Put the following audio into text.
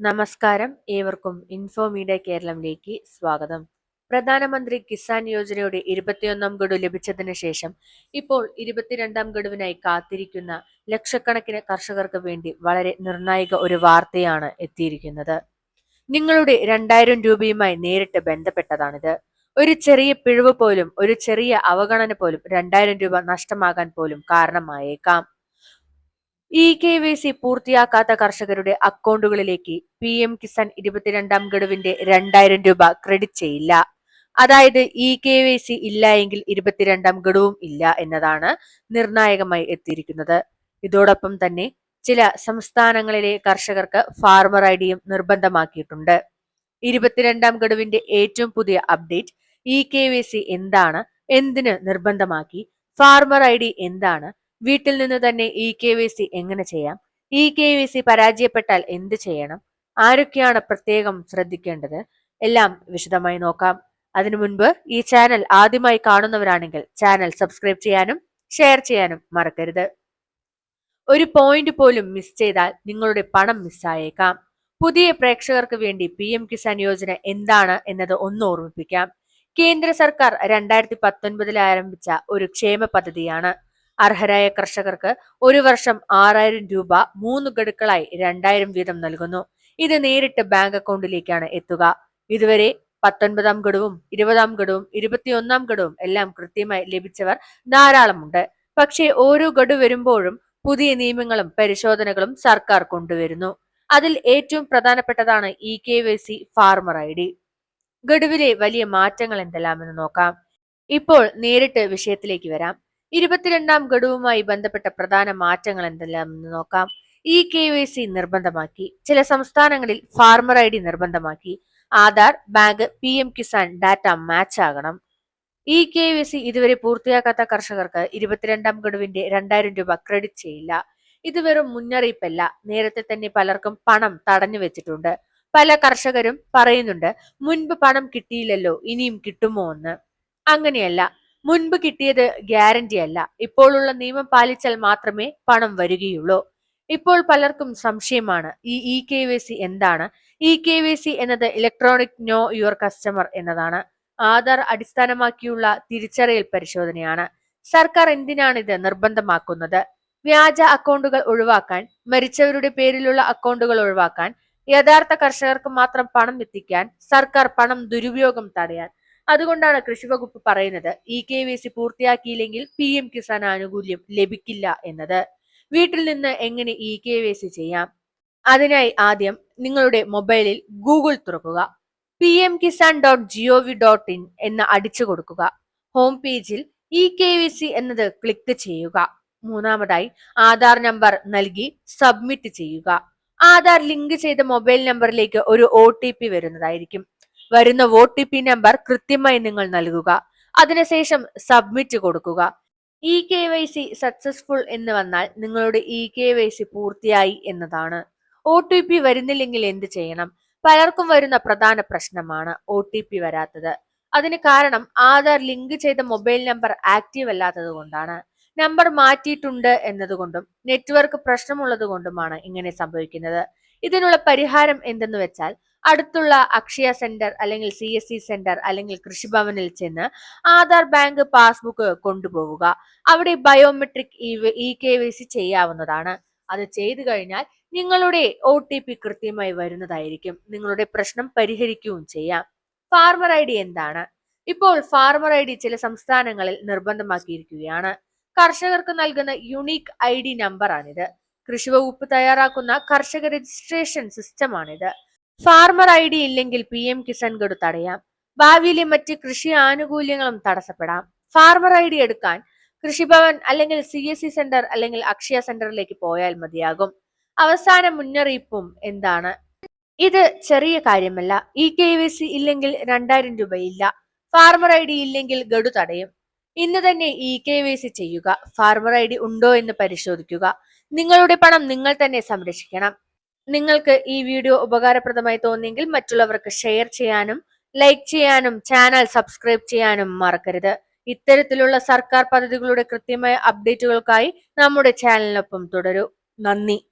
നമസ്കാരം. ഏവർക്കും ഇൻഫോമീഡിയ കേരളത്തിലേക്ക് സ്വാഗതം. പ്രധാനമന്ത്രി കിസാൻ യോജനയുടെ ഇരുപത്തിയൊന്നാം ഗഡു ലഭിച്ചതിന് ശേഷം ഇപ്പോൾ ഇരുപത്തിരണ്ടാം ഗഡുവിനായി കാത്തിരിക്കുന്ന ലക്ഷക്കണക്കിന് കർഷകർക്ക് വേണ്ടി വളരെ നിർണായക ഒരു വാർത്തയാണ് എത്തിയിരിക്കുന്നത്. നിങ്ങളുടെ രണ്ടായിരം രൂപയുമായി നേരിട്ട് ബന്ധപ്പെട്ടതാണിത്. ഒരു ചെറിയ പിഴവ് പോലും ഒരു ചെറിയ അവഗണന പോലും രണ്ടായിരം രൂപ നഷ്ടമാകാൻ പോലും കാരണമായേക്കാം. ഇ കെ വൈ സി പൂർത്തിയാക്കാത്ത കർഷകരുടെ അക്കൗണ്ടുകളിലേക്ക് പി എം കിസാൻ ഇരുപത്തിരണ്ടാം ഗഡുവിന്റെ രണ്ടായിരം രൂപ ക്രെഡിറ്റ് ചെയ്യില്ല. അതായത് ഇ കെ വൈ സി ഇല്ല എങ്കിൽ ഇരുപത്തിരണ്ടാം ഗഡുവും ഇല്ല എന്നതാണ് നിർണായകമായി എത്തിയിരിക്കുന്നത്. ഇതോടൊപ്പം തന്നെ ചില സംസ്ഥാനങ്ങളിലെ കർഷകർക്ക് ഫാർമർ ഐ ഡിയും നിർബന്ധമാക്കിയിട്ടുണ്ട്. ഇരുപത്തിരണ്ടാം ഗഡുവിന്റെ ഏറ്റവും പുതിയ update E K Y C എന്താണ് എന്തിന് നിർബന്ധമാക്കി ഫാർമർ ഐ ഡി എന്താണ് വീട്ടിൽ നിന്ന് തന്നെ ഇ കെ വൈ സി എങ്ങനെ ചെയ്യാം? ഇ കെ വൈ സി പരാജയപ്പെട്ടാൽ എന്ത് ചെയ്യണം? ആരൊക്കെയാണ് പ്രത്യേകം ശ്രദ്ധിക്കേണ്ടത്? എല്ലാം വിശദമായി നോക്കാം. അതിനു മുൻപ് ഈ ചാനൽ ആദ്യമായി കാണുന്നവരാണെങ്കിൽ ചാനൽ സബ്സ്ക്രൈബ് ചെയ്യാനും ഷെയർ ചെയ്യാനും മറക്കരുത്. ഒരു പോയിന്റ് പോലും മിസ് ചെയ്താൽ നിങ്ങളുടെ പണം മിസ്സായേക്കാം പുതിയ പ്രേക്ഷകർക്ക് വേണ്ടി പി എം കിസാൻ യോജന എന്താണ് എന്നത് ഒന്ന് ഓർമ്മിപ്പിക്കാം. കേന്ദ്ര സർക്കാർ രണ്ടായിരത്തി പത്തൊൻപതിൽ ആരംഭിച്ച ഒരു ക്ഷേമ പദ്ധതിയാണ്. അർഹരായ കർഷകർക്ക് ഒരു വർഷം ആറായിരം രൂപ മൂന്ന് ഗഡുക്കളായി രണ്ടായിരം വീതം നൽകുന്നു. ഇത് നേരിട്ട് ബാങ്ക് അക്കൗണ്ടിലേക്കാണ് എത്തുക. ഇതുവരെ പത്തൊൻപതാം ഗഡുവും ഇരുപതാം ഗഡുവും ഇരുപത്തിയൊന്നാം ഗഡുവും എല്ലാം കൃത്യമായി ലഭിച്ചവർ ധാരാളമുണ്ട്. പക്ഷേ ഓരോ ഗഡു വരുമ്പോഴും പുതിയ നിയമങ്ങളും പരിശോധനകളും സർക്കാർ കൊണ്ടുവരുന്നു. അതിൽ ഏറ്റവും പ്രധാനപ്പെട്ടതാണ് E K Y C farmer I D. ഗഡുവിലെ വലിയ മാറ്റങ്ങൾ എന്തെല്ലാമെന്ന് നോക്കാം. ഇപ്പോൾ നേരിട്ട് വിഷയത്തിലേക്ക് വരാം. ഇരുപത്തിരണ്ടാം ഗഡുവുമായി ബന്ധപ്പെട്ട പ്രധാന മാറ്റങ്ങൾ എന്തെല്ലാമെന്ന് നോക്കാം. ഇ കെ വൈ സി നിർബന്ധമാക്കി. ചില സംസ്ഥാനങ്ങളിൽ ഫാർമർ ഐ ഡി നിർബന്ധമാക്കി. Aadhaar bank P M Kisan data match ആകണം ഇ കെ വൈ സി ഇതുവരെ പൂർത്തിയാക്കാത്ത കർഷകർക്ക് ഇരുപത്തിരണ്ടാം ഗഡുവിന്റെ രണ്ടായിരം രൂപ ക്രെഡിറ്റ് ചെയ്യില്ല. ഇത് വെറും മുന്നറിയിപ്പല്ല. നേരത്തെ തന്നെ പലർക്കും പണം തടഞ്ഞു വെച്ചിട്ടുണ്ട്. പല കർഷകരും പറയുന്നുണ്ട് മുൻപ് പണം കിട്ടിയില്ലല്ലോ ഇനിയും കിട്ടുമോ എന്ന്. അങ്ങനെയല്ല. മുൻപ് കിട്ടിയത് ഗ്യാരണ്ടി അല്ല. ഇപ്പോഴുള്ള നിയമം പാലിച്ചാൽ മാത്രമേ പണം വരികയുള്ളൂ. ഇപ്പോൾ പലർക്കും സംശയമാണ് ഈ ഇ കെ വൈ സി എന്താണ്? ഇ കെ വൈ സി എന്നത് ഇലക്ട്രോണിക് നോ യുവർ കസ്റ്റമർ എന്നതാണ്. ആധാർ അടിസ്ഥാനമാക്കിയുള്ള തിരിച്ചറിയൽ പരിശോധനയാണ്. സർക്കാർ എന്തിനാണ് ഇത് നിർബന്ധമാക്കുന്നത്? വ്യാജ അക്കൗണ്ടുകൾ ഒഴിവാക്കാൻ മരിച്ചവരുടെ പേരിലുള്ള അക്കൗണ്ടുകൾ ഒഴിവാക്കാൻ യഥാർത്ഥ കർഷകർക്ക് മാത്രം പണം എത്തിക്കാൻ സർക്കാർ പണം ദുരുപയോഗം തടയാൻ അതുകൊണ്ടാണ് കൃഷി വകുപ്പ് പറയുന്നത് ഇ കെ വി സി പൂർത്തിയാക്കിയില്ലെങ്കിൽ പി എം കിസാൻ ആനുകൂല്യം ലഭിക്കില്ല എന്നത്. വീട്ടിൽ നിന്ന് എങ്ങനെ ഇ കെ വി സി ചെയ്യാം? അതിനായി ആദ്യം നിങ്ങളുടെ മൊബൈലിൽ ഗൂഗിൾ തുറക്കുക. P M Kisan dot G O V dot അടിച്ചു കൊടുക്കുക. ഹോം പേജിൽ ഇ കെ വി സി എന്നത് ക്ലിക്ക് ചെയ്യുക. മൂന്നാമതായി ആധാർ നമ്പർ നൽകി സബ്മിറ്റ് ചെയ്യുക. ആധാർ ലിങ്ക് ചെയ്ത മൊബൈൽ നമ്പറിലേക്ക് ഒരു ഒ വരുന്നതായിരിക്കും. വരുന്ന ഒ ടി പി നമ്പർ കൃത്യമായി നിങ്ങൾ നൽകുക. അതിനുശേഷം സബ്മിറ്റ് കൊടുക്കുക. E K Y C successful എന്ന് വന്നാൽ നിങ്ങളുടെ ഇ കെ വൈ സി പൂർത്തിയായി എന്നതാണ്. ഒ ടി പി വരുന്നില്ലെങ്കിൽ എന്ത് ചെയ്യണം? പലർക്കും വരുന്ന പ്രധാന പ്രശ്നമാണ് ഒ ടി പി വരാത്തത്. അതിന് കാരണം ആധാർ ലിങ്ക് ചെയ്ത മൊബൈൽ നമ്പർ ആക്റ്റീവ് അല്ലാത്തത് കൊണ്ടാണ്. നമ്പർ മാറ്റിയിട്ടുണ്ട് എന്നതുകൊണ്ടും നെറ്റ്വർക്ക് പ്രശ്നമുള്ളത് കൊണ്ടുമാണ് ഇങ്ങനെ സംഭവിക്കുന്നത്. ഇതിനുള്ള പരിഹാരം എന്തെന്ന് വെച്ചാൽ അടുത്തുള്ള അക്ഷയ സെന്റർ അല്ലെങ്കിൽ സി എസ് സി സെന്റർ അല്ലെങ്കിൽ കൃഷിഭവനിൽ ചെന്ന് ആധാർ ബാങ്ക് പാസ്ബുക്ക് കൊണ്ടുപോവുക. അവിടെ biometric E K Y C ചെയ്യാവുന്നതാണ്. അത് ചെയ്തു കഴിഞ്ഞാൽ നിങ്ങളുടെ ഒ ടി പി കൃത്യമായി വരുന്നതായിരിക്കും. നിങ്ങളുടെ പ്രശ്നം പരിഹരിക്കുകയും ചെയ്യാം. ഫാർമർ ഐ ഡി എന്താണ്? ഇപ്പോൾ ഫാർമർ ഐ ഡി ചില സംസ്ഥാനങ്ങളിൽ നിർബന്ധമാക്കിയിരിക്കുകയാണ്. കർഷകർക്ക് നൽകുന്ന യുണീക്ക് ഐ ഡി നമ്പറാണിത് കൃഷിവകുപ്പ് തയ്യാറാക്കുന്ന കർഷക രജിസ്ട്രേഷൻ സിസ്റ്റമാണിത് ഫാർമർ ഐ ഡി ഇല്ലെങ്കിൽ പി എം കിസാൻ ഗഡു തടയാം. ഭാവിയിലെ മറ്റ് കൃഷി ആനുകൂല്യങ്ങളും തടസ്സപ്പെടാം. ഫാർമർ ഐ ഡി എടുക്കാൻ കൃഷിഭവൻ അല്ലെങ്കിൽ സി എസ് സി സെന്റർ അല്ലെങ്കിൽ അക്ഷയ സെന്ററിലേക്ക് പോയാൽ മതിയാകും. അവസാന മുന്നറിയിപ്പും എന്താണ്? ഇത് ചെറിയ കാര്യമല്ല. ഇ കെ വി സി ഇല്ലെങ്കിൽ രണ്ടായിരം രൂപയില്ല. ഫാർമർ ഐ ഡി ഇല്ലെങ്കിൽ ഗഡു തടയും. ഇന്ന് തന്നെ ഇ കെ വൈ സി ചെയ്യുക. ഫാർമർ ഐ ഡി ഉണ്ടോ എന്ന് പരിശോധിക്കുക. നിങ്ങളുടെ പണം നിങ്ങൾ തന്നെ സംരക്ഷിക്കണം. നിങ്ങൾക്ക് ഈ വീഡിയോ ഉപകാരപ്രദമായി തോന്നിയെങ്കിൽ മറ്റുള്ളവർക്ക് ഷെയർ ചെയ്യാനും ലൈക്ക് ചെയ്യാനും ചാനൽ സബ്സ്ക്രൈബ് ചെയ്യാനും മറക്കരുത്. ഇത്തരത്തിലുള്ള സർക്കാർ പദ്ധതികളുടെ കൃത്യമായ അപ്ഡേറ്റുകൾക്കായി നമ്മുടെ ചാനലിനൊപ്പം തുടരൂ. നന്ദി.